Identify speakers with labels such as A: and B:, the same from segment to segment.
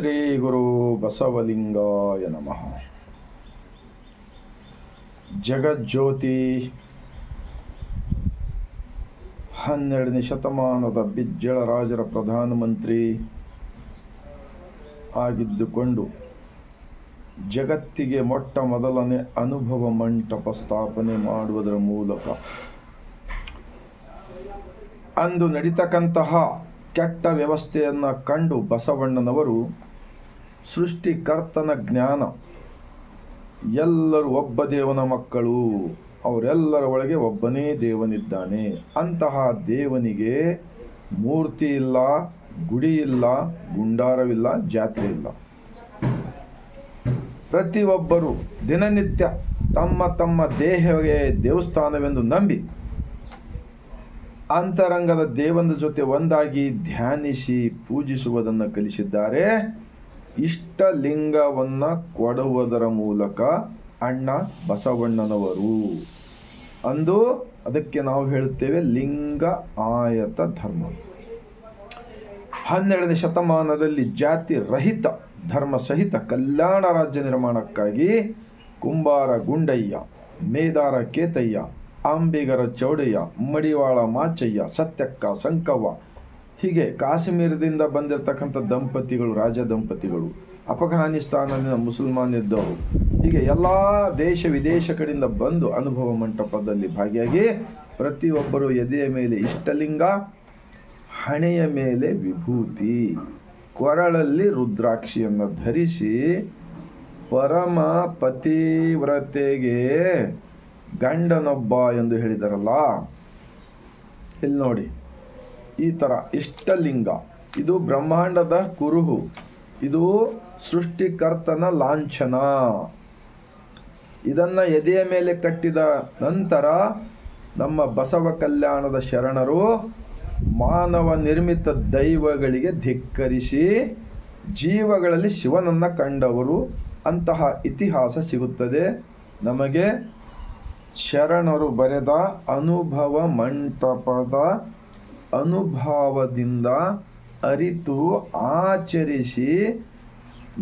A: ಶ್ರೀ ಗುರು ಬಸವಲಿಂಗಾಯ ನಮಃ. ಜಗಜ್ಯೋತಿ ಹನ್ನೆರಡನೇ ಶತಮಾನದ ಬಿಜ್ಜಳ ರಾಜರ ಪ್ರಧಾನಮಂತ್ರಿ ಆಗಿದ್ದುಕೊಂಡು ಜಗತ್ತಿಗೆ ಮೊಟ್ಟ ಮೊದಲನೇ ಅನುಭವ ಮಂಟಪ ಸ್ಥಾಪನೆ ಮಾಡುವುದರ ಮೂಲಕ ಅಂದು ನಡೀತಕ್ಕಂತಹ ಕೆಟ್ಟ ವ್ಯವಸ್ಥೆಯನ್ನು ಕಂಡು ಬಸವಣ್ಣನವರು ಸೃಷ್ಟಿಕರ್ತನ ಜ್ಞಾನ. ಎಲ್ಲರೂ ಒಬ್ಬ ದೇವನ ಮಕ್ಕಳು. ಅವರೆಲ್ಲರ ಒಳಗೆ ಒಬ್ಬನೇ ದೇವನಿದ್ದಾನೆ. ಅಂತಹ ದೇವನಿಗೆ ಮೂರ್ತಿ ಇಲ್ಲ, ಗುಡಿ ಇಲ್ಲ, ಗುಂಡಾರವಿಲ್ಲ, ಜಾತ್ರೆ ಇಲ್ಲ. ಪ್ರತಿಯೊಬ್ಬರು ದಿನನಿತ್ಯ ತಮ್ಮ ತಮ್ಮ ದೇಹವೇ ದೇವಸ್ಥಾನವೆಂದು ನಂಬಿ, ಅಂತರಂಗದ ದೇವನ ಜೊತೆ ಒಂದಾಗಿ ಧ್ಯಾನಿಸಿ, ಪೂಜಿಸುವುದನ್ನು ಕಲಿಸಿದ್ದಾರೆ. ಇಷ್ಟಲಿಂಗವನ್ನು ಕೊಡುವುದರ ಮೂಲಕ ಅಣ್ಣ ಬಸವಣ್ಣನವರು. ಅಂದು ಅದಕ್ಕೆ ನಾವು ಹೇಳುತ್ತೇವೆ ಲಿಂಗ ಆಯತ ಧರ್ಮ. ಹನ್ನೆರಡನೇ ಶತಮಾನದಲ್ಲಿ ಜಾತಿ ರಹಿತ, ಧರ್ಮ ಸಹಿತ ಕಲ್ಯಾಣ ರಾಜ್ಯ ನಿರ್ಮಾಣಕ್ಕಾಗಿ ಕುಂಬಾರ ಗುಂಡಯ್ಯ, ಮೇದಾರ ಕೇತಯ್ಯ, ಅಂಬಿಗರ ಚೌಡಯ್ಯ, ಮಡಿವಾಳ ಮಾಚಯ್ಯ, ಸತ್ಯಕ್ಕ ಸಂಕವ್ವ ಹೀಗೆ ಕಾಶ್ಮೀರದಿಂದ ಬಂದಿರತಕ್ಕಂಥ ದಂಪತಿಗಳು, ರಾಜ ದಂಪತಿಗಳು, ಅಫ್ಘಾನಿಸ್ತಾನದಿಂದ ಅಫಘಾನಿಸ್ತಾನದಿಂದ ಮುಸಲ್ಮಾನಿದ್ದವರು ಹೀಗೆ ಎಲ್ಲ ದೇಶ ವಿದೇಶ ಕಡೆಯಿಂದ ಬಂದು ಅನುಭವ ಮಂಟಪದಲ್ಲಿ ಭಾಗಿಯಾಗಿ ಪ್ರತಿಯೊಬ್ಬರು ಎದೆಯ ಮೇಲೆ ಇಷ್ಟಲಿಂಗ, ಹಣೆಯ ಮೇಲೆ ವಿಭೂತಿ, ಕೊರಳಲ್ಲಿ ರುದ್ರಾಕ್ಷಿಯನ್ನು ಧರಿಸಿ ಪರಮ ಪತಿವ್ರತೆಗೆ ಗಂಡನೊಬ್ಬ ಎಂದು ಹೇಳಿದರಲ್ಲ. ಇಲ್ಲಿ ನೋಡಿ. ಈ ಥರ ಇಷ್ಟಲಿಂಗ. ಇದು ಬ್ರಹ್ಮಾಂಡದ ಕುರುಹು. ಇದು ಸೃಷ್ಟಿಕರ್ತನ ಲಾಂಛನ. ಇದನ್ನು ಎದೆಯ ಮೇಲೆ ಕಟ್ಟಿದ ನಂತರ ನಮ್ಮ ಬಸವ ಕಲ್ಯಾಣದ ಶರಣರು ಮಾನವ ನಿರ್ಮಿತ ದೈವಗಳಿಗೆ ಧಿಕ್ಕರಿಸಿ ಜೀವಗಳಲ್ಲಿ ಶಿವನನ್ನು ಕಂಡವರು. ಅಂತಹ ಇತಿಹಾಸ ಸಿಗುತ್ತದೆ. ನಮಗೆ ಶರಣರು ಬರೆದ ಅನುಭವ ಮಂಟಪದ ಅನುಭವದಿಂದ ಅರಿತು ಆಚರಿಸಿ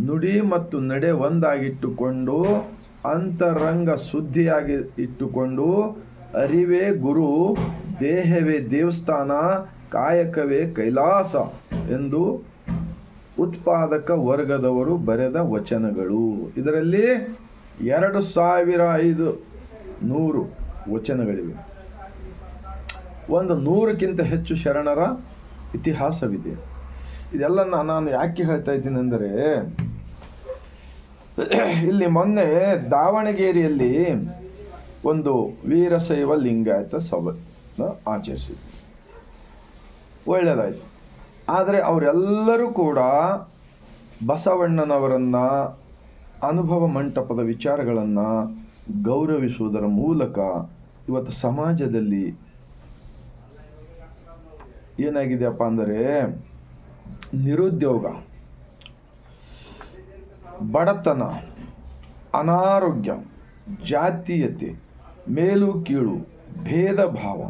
A: ನುಡಿ ಮತ್ತು ನಡೆ ಒಂದಾಗಿಟ್ಟುಕೊಂಡು ಅಂತರಂಗ ಶುದ್ಧಿಯಾಗಿ ಇಟ್ಟುಕೊಂಡು ಅರಿವೇ ಗುರು, ದೇಹವೇ ದೇವಸ್ಥಾನ, ಕಾಯಕವೇ ಕೈಲಾಸ ಎಂದು ಉತ್ಪಾದಕ ವರ್ಗದವರು ಬರೆದ ವಚನಗಳು. ಇದರಲ್ಲಿ ಎರಡು ಸಾವಿರ ಐದು ನೂರು ವಚನಗಳಿವೆ. ಒಂದು ನೂರಕ್ಕಿಂತ ಹೆಚ್ಚು ಶರಣರ ಇತಿಹಾಸವಿದೆ. ಇದೆಲ್ಲ ನಾನು ಯಾಕೆ ಹೇಳ್ತಾ ಇದ್ದೀನಿ ಅಂದರೆ, ಇಲ್ಲಿ ಮೊನ್ನೆ ದಾವಣಗೆರೆಯಲ್ಲಿ ಒಂದು ವೀರಶೈವ ಲಿಂಗಾಯತ ಸಭೆ ಆಚರಿಸಿದ್ರು. ಒಳ್ಳೆಯದಾಯಿತು ಆದರೆ ಅವರೆಲ್ಲರೂ ಕೂಡ ಬಸವಣ್ಣನವರನ್ನು, ಅನುಭವ ಮಂಟಪದ ವಿಚಾರಗಳನ್ನು ಗೌರವಿಸುವುದರ ಮೂಲಕ ಇವತ್ತು ಸಮಾಜದಲ್ಲಿ ಏನಾಗಿದೆಯಪ್ಪ ಅಂದರೆ ನಿರುದ್ಯೋಗ, ಬಡತನ, ಅನಾರೋಗ್ಯ, ಜಾತೀಯತೆ, ಮೇಲು ಕೀಳು ಭೇದ ಭಾವ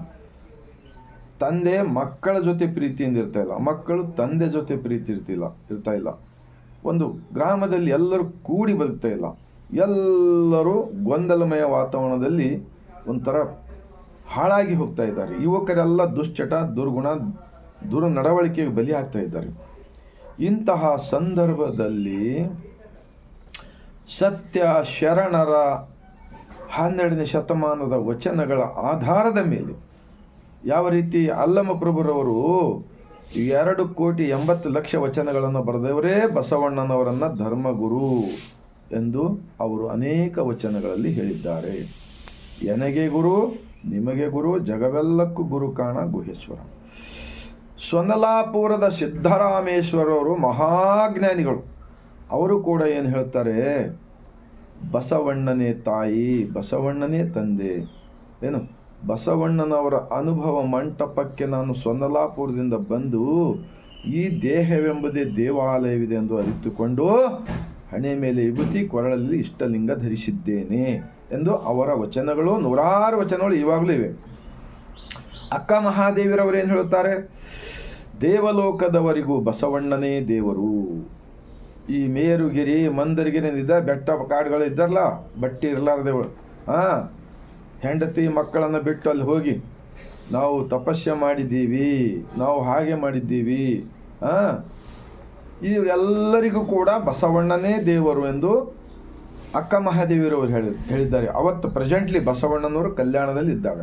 A: ತಂದೆ ಮಕ್ಕಳ ಜೊತೆ ಪ್ರೀತಿಯಿಂದ ಇರ್ತಾ ಇಲ್ಲ, ಮಕ್ಕಳು ತಂದೆ ಜೊತೆ ಪ್ರೀತಿ ಇರ್ತಿಲ್ಲ ಇರ್ತಾ ಇಲ್ಲ. ಒಂದು ಗ್ರಾಮದಲ್ಲಿ ಎಲ್ಲರೂ ಕೂಡಿ ಬದುಕ್ತಾ ಇಲ್ಲ. ಎಲ್ಲರೂ ಗೊಂದಲಮಯ ವಾತಾವರಣದಲ್ಲಿ ಒಂಥರ ಹಾಳಾಗಿ ಹೋಗ್ತಾ ಇದ್ದಾರೆ. ಯುವಕರೆಲ್ಲ ದುಶ್ಚಟ, ದುರ್ಗುಣ, ದುರ ನಡವಳಿಕೆಗೆ ಬಲಿ ಆಗ್ತಾ ಇದ್ದಾರೆ. ಇಂತಹ ಸಂದರ್ಭದಲ್ಲಿ ಸತ್ಯ ಶರಣರ ಹನ್ನೆರಡನೇ ಶತಮಾನದ ವಚನಗಳ ಆಧಾರದ ಮೇಲೆ ಯಾವ ರೀತಿ ಅಲ್ಲಮ ಪ್ರಭುರವರು ಎರಡು ಕೋಟಿ ಎಂಬತ್ತು ಲಕ್ಷ ವಚನಗಳನ್ನು ಬರೆದವರೇ ಬಸವಣ್ಣನವರನ್ನು ಧರ್ಮಗುರು ಎಂದು ಅವರು ಅನೇಕ ವಚನಗಳಲ್ಲಿ ಹೇಳಿದ್ದಾರೆ. ಎನಗೆ ಗುರು? ನಿಮಗೆ ಗುರು, ಜಗವೆಲ್ಲಕ್ಕೂ ಗುರು ಕಾಣ ಗುಹೇಶ್ವರ. ಸೊನ್ನಲಾಪುರದ ಸಿದ್ಧರಾಮೇಶ್ವರವರು ಮಹಾಜ್ಞಾನಿಗಳು. ಅವರು ಕೂಡ ಏನು ಹೇಳ್ತಾರೆ? ಬಸವಣ್ಣನೇ ತಾಯಿ, ಬಸವಣ್ಣನೇ ತಂದೆ. ಏನು? ಬಸವಣ್ಣನವರ ಅನುಭವ ಮಂಟಪಕ್ಕೆ ನಾನು ಸೊನ್ನಲಾಪುರದಿಂದ ಬಂದು ಈ ದೇಹವೆಂಬುದೇ ದೇವಾಲಯವಿದೆ ಎಂದು ಅರಿತುಕೊಂಡು ಹಣೆ ಮೇಲೆ ವಿಭೂತಿ ಕೊರಳಲ್ಲಿ ಇಷ್ಟಲಿಂಗ ಧರಿಸಿದ್ದೇನೆ. ಎಂದು ಅವರ ವಚನಗಳು, ನೂರಾರು ವಚನಗಳು ಇವಾಗಲೂ ಇವೆ. ಅಕ್ಕ ಮಹಾದೇವಿರವರು ಏನು ಹೇಳುತ್ತಾರೆ? ದೇವಲೋಕದವರಿಗೂ ಬಸವಣ್ಣನೇ ದೇವರು. ಈ ಮೇರುಗಿರಿ, ಮಂದರಗಿರಿ ಇದ್ದ ಬೆಟ್ಟ ಕಾಡುಗಳು ಇದ್ದಾರಲ್ಲ ಬಟ್ಟಿ ಇರಲಾರ್ದೆವು ಹಾಂ ಹೆಂಡತಿ ಮಕ್ಕಳನ್ನು ಬಿಟ್ಟು ಅಲ್ಲಿ ಹೋಗಿ, ನಾವು ತಪಸ್ಯ ಮಾಡಿದ್ದೀವಿ, ನಾವು ಹಾಗೆ ಮಾಡಿದ್ದೀವಿ. ಹಾಂ ಇವರೆಲ್ಲರಿಗೂ ಕೂಡ ಬಸವಣ್ಣನೇ ದೇವರು ಎಂದು ಅಕ್ಕ ಮಹಾದೇವಿರವರು ಹೇಳಿ ಹೇಳಿದ್ದಾರೆ. ಅವತ್ತು ಪ್ರೆಸೆಂಟ್ಲಿ ಬಸವಣ್ಣನವರು ಕಲ್ಯಾಣದಲ್ಲಿ ಇದ್ದಾಗ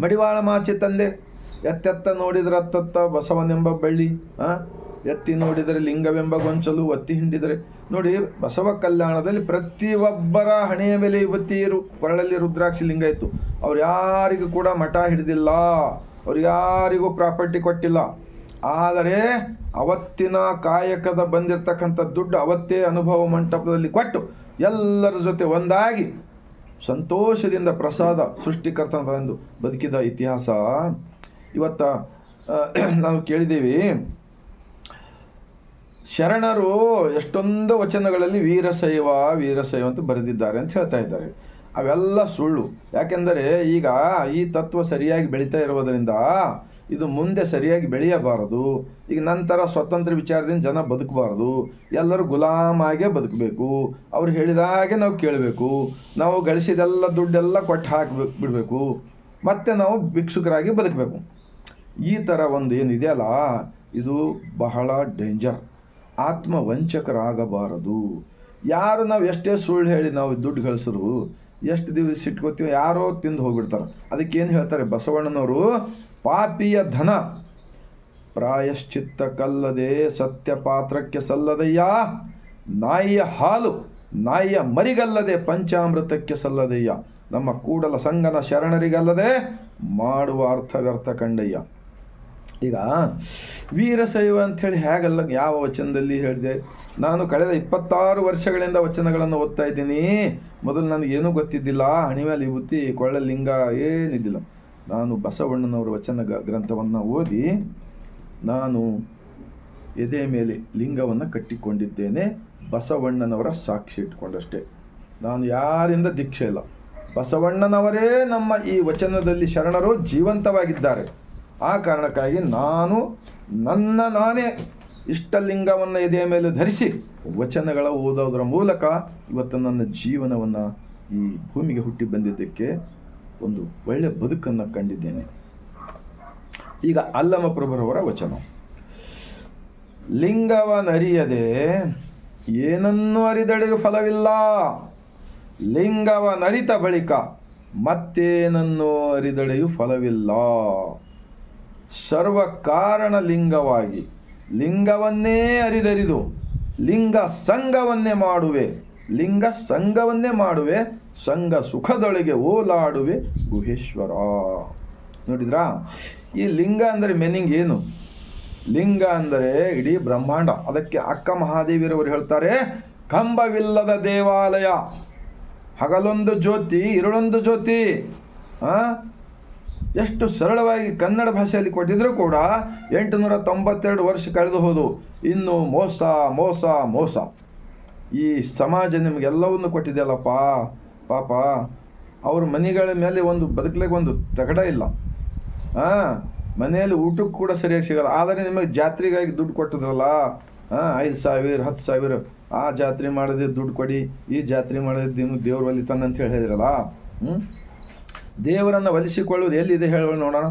A: ಮಡಿವಾಳ ಮಾಚಿ ತಂದೆ, ಎತ್ತೆತ್ತ ನೋಡಿದ್ರೆ ಅತ್ತತ್ತ ಬಸವನೆಂಬ ಬಳ್ಳಿ ಹಾಂ ಎತ್ತಿ ನೋಡಿದರೆ ಲಿಂಗವೆಂಬ ಗೊಂಚಲು, ಒತ್ತಿ ಹಿಂಡಿದರೆ. ನೋಡಿ, ಬಸವ ಕಲ್ಯಾಣದಲ್ಲಿ ಪ್ರತಿಯೊಬ್ಬರ ಹಣೆಯ ಮೇಲೆ ಯುವತಿಯರು ಕೊರಳಲ್ಲಿ ರುದ್ರಾಕ್ಷಿ ಲಿಂಗ ಇತ್ತು. ಅವ್ರು ಯಾರಿಗೂ ಕೂಡ ಮಠ ಹಿಡಿದಿಲ್ಲ. ಅವ್ರು ಯಾರಿಗೂ ಪ್ರಾಪರ್ಟಿ ಕೊಟ್ಟಿಲ್ಲ. ಆದರೆ ಅವತ್ತಿನ ಕಾಯಕದ ಬಂದಿರತಕ್ಕಂಥ ದುಡ್ಡು ಅವತ್ತೇ ಅನುಭವ ಮಂಟಪದಲ್ಲಿ ಕೊಟ್ಟು ಎಲ್ಲರ ಜೊತೆ ಒಂದಾಗಿ ಸಂತೋಷದಿಂದ ಪ್ರಸಾದ ಸೃಷ್ಟಿಕರ್ತನ ಎಂದು ಬದುಕಿದ ಇತಿಹಾಸ. ಇವತ್ತ ನಾವು ಕೇಳಿದ್ದೀವಿ, ಶರಣರು ಎಷ್ಟೊಂದು ವಚನಗಳಲ್ಲಿ ವೀರಶೈವ ವೀರಶೈವ ಅಂತ ಬರೆದಿದ್ದಾರೆ ಅಂತ ಹೇಳ್ತಾ ಇದ್ದಾರೆ. ಅವೆಲ್ಲ ಸುಳ್ಳು. ಯಾಕೆಂದರೆ ಈಗ ಈ ತತ್ವ ಸರಿಯಾಗಿ ಬೆಳೀತಾ ಇರುವುದರಿಂದ ಇದು ಮುಂದೆ ಸರಿಯಾಗಿ ಬೆಳೆಯಬಾರದು, ಈಗ ನಂತರ ಸ್ವತಂತ್ರ ವಿಚಾರದಿಂದ ಜನ ಬದುಕಬಾರದು, ಎಲ್ಲರೂ ಗುಲಾಮಾಗೇ ಬದುಕಬೇಕು, ಅವ್ರು ಹೇಳಿದಾಗೆ ನಾವು ಕೇಳಬೇಕು, ನಾವು ಗಳಿಸಿದೆಲ್ಲ ದುಡ್ಡೆಲ್ಲ ಕೊಟ್ಟು ಹಾಕಬೇಕು ಬಿಡಬೇಕು, ಮತ್ತೆ ನಾವು ಭಿಕ್ಷುಕರಾಗಿ ಬದುಕಬೇಕು. ಈ ಥರ ಒಂದು ಏನಿದೆಯಲ್ಲ ಇದು ಬಹಳ ಡೇಂಜರ್. ಆತ್ಮ ವಂಚಕರಾಗಬಾರದು ಯಾರು ನಾವು ಎಷ್ಟೇ ಸುಳ್ಳು ಹೇಳಿ ನಾವು ದುಡ್ಡು ಗಳಿಸಿದ್ರು, ಎಷ್ಟು ದಿವಸ ಇಟ್ಕೋತೀವಿ ಯಾರೋ ತಿಂದು ಹೋಗ್ಬಿಡ್ತಾರೆ. ಅದಕ್ಕೇನು ಹೇಳ್ತಾರೆ ಬಸವಣ್ಣನವರು ಪಾಪಿಯ ಧನ ಪ್ರಾಯಶ್ಚಿತ್ತಕ್ಕಲ್ಲದೆ ಸತ್ಯಪಾತ್ರಕ್ಕೆ ಸತ್ಯ ಪಾತ್ರಕ್ಕೆ ಸಲ್ಲದಯ್ಯ? ನಾಯಿಯ ಹಾಲು ನಾಯಿಯ ಮರಿಗಲ್ಲದೆ ಪಂಚಾಮೃತಕ್ಕೆ ಸಲ್ಲದಯ್ಯ? ನಮ್ಮ ಕೂಡಲ ಸಂಗನ ಶರಣರಿಗಲ್ಲದೆ ಮಾಡುವ ಅರ್ಥ ವ್ಯರ್ಥ ಕಂಡಯ್ಯ. ಈಗ ವೀರಶೈವ ಅಂಥೇಳಿ ಹೇಗಲ್ಲ, ಯಾವ ವಚನದಲ್ಲಿ ಹೇಳಿದೆ? ನಾನು ಕಳೆದ ಇಪ್ಪತ್ತಾರು ವರ್ಷಗಳಿಂದ ವಚನಗಳನ್ನು ಓದ್ತಾ ಇದ್ದೀನಿ. ಮೊದಲು ನನಗೇನೂ ಗೊತ್ತಿದ್ದಿಲ್ಲ. ಹಣಿಮೇಲೆ ಬುತ್ತಿ ಕೊಳ್ಳಲಿಂಗ ಕೊಳ್ಳ ಲಿಂಗ ಏನಿದ್ದಿಲ್ಲ. ನಾನು ಬಸವಣ್ಣನವರ ವಚನ ಗ್ರಂಥವನ್ನು ಓದಿ ನಾನು ಎದೆ ಮೇಲೆ ಲಿಂಗವನ್ನು ಕಟ್ಟಿಕೊಂಡಿದ್ದೇನೆ, ಬಸವಣ್ಣನವರ ಸಾಕ್ಷಿ ಇಟ್ಕೊಂಡಷ್ಟೇ. ನಾನು ಯಾರಿಂದ ದೀಕ್ಷೆ ಇಲ್ಲ? ಬಸವಣ್ಣನವರೇ ನಮ್ಮ ಈ ವಚನದಲ್ಲಿ ಶರಣರು ಜೀವಂತವಾಗಿದ್ದಾರೆ. ಆ ಕಾರಣಕ್ಕಾಗಿ ನಾನು ನನ್ನ ನಾನೇ ಇಷ್ಟಲಿಂಗವನ್ನು ಎದೆಯ ಮೇಲೆ ಧರಿಸಿ ವಚನಗಳ ಓದೋದರ ಮೂಲಕ ಇವತ್ತು ನನ್ನ ಜೀವನವನ್ನು ಈ ಭೂಮಿಗೆ ಹುಟ್ಟಿ ಬಂದಿದ್ದಕ್ಕೆ ಒಂದು ಒಳ್ಳೆಯ ಬದುಕನ್ನು ಕಂಡಿದ್ದೇನೆ. ಈಗ ಅಲ್ಲಮ ಪ್ರಭುರವರ ವಚನ. ಲಿಂಗವನರಿಯದೆ ಏನನ್ನು ಅರಿದಡೆಗೆ ಫಲವಿಲ್ಲ. ಲಿಂಗವನರಿತ ಬಳಿಕ ಮತ್ತೇನನ್ನು ಅರಿದಡೆಯು ಫಲವಿಲ್ಲ. ಸರ್ವ ಕಾರಣ ಲಿಂಗವಾಗಿ. ಲಿಂಗವನ್ನೇ ಅರಿದರಿದು. ಲಿಂಗ ಸಂಘವನ್ನೇ ಮಾಡುವೆ. ಲಿಂಗ ಸಂಘವನ್ನೇ ಮಾಡುವೆ, ಸಂಘ ಸುಖದೊಳಗೆ ಓಲಾಡುವೆ ಗುಹೇಶ್ವರ. ನೋಡಿದ್ರಾ? ಈ ಲಿಂಗ ಅಂದರೆ ಮೆನಿಂಗ್ ಏನು? ಲಿಂಗ ಅಂದರೆ ಇಡೀ ಬ್ರಹ್ಮಾಂಡ. ಅದಕ್ಕೆ ಅಕ್ಕ ಮಹಾದೇವಿಯರವರು ಹೇಳ್ತಾರೆ, ಕಂಬವಿಲ್ಲದ ದೇವಾಲಯ. ಹಗಲೊಂದು ಜ್ಯೋತಿ ಇರುಳೊಂದು ಜ್ಯೋತಿ? ಎಷ್ಟು ಸರಳವಾಗಿ ಕನ್ನಡ ಭಾಷೆಯಲ್ಲಿ ಕೊಟ್ಟಿದ್ರೂ ಕೂಡ ಎಂಟುನೂರ ತೊಂಬತ್ತೆರಡು ವರ್ಷ ಕಳೆದು ಹೋದು. ಇನ್ನು ಮೋಸ ಮೋಸ ಮೋಸ. ಈ ಸಮಾಜ ನಿಮಗೆಲ್ಲವನ್ನು ಕೊಟ್ಟಿದೆಯಲ್ಲಪ್ಪ, ಪಾಪ. ಅವ್ರ ಮನೆಗಳ ಮೇಲೆ ಒಂದು ಬದುಕಲಿಕ್ಕೆ ಒಂದು ತಗಡ ಇಲ್ಲ. ಹಾಂ ಮನೆಯಲ್ಲಿ ಊಟಕ್ಕೆ ಕೂಡ ಸರಿಯಾಗಿ ಸಿಗಲ್ಲ. ಆದರೆ ನಿಮಗೆ ಜಾತ್ರೆಗಾಗಿ ದುಡ್ಡು ಕೊಟ್ಟಿದ್ರಲ್ಲ ಹಾಂ ಐದು ಸಾವಿರ, ಹತ್ತು ಸಾವಿರ, ಆ ಜಾತ್ರೆ ಮಾಡಿದ್ರೆ ದುಡ್ಡು ಕೊಡಿ, ಈ ಜಾತ್ರೆ ಮಾಡಿದ್ರೆ ನೀವು ದೇವ್ರು ಅಂತ ಹೇಳಿದ್ರಲ್ಲ ಹ್ಞೂ ದೇವರನ್ನು ಒಲಿಸಿಕೊಳ್ಳೋದು ಎಲ್ಲಿದೆ ಹೇಳೋಣ ನೋಡೋಣ?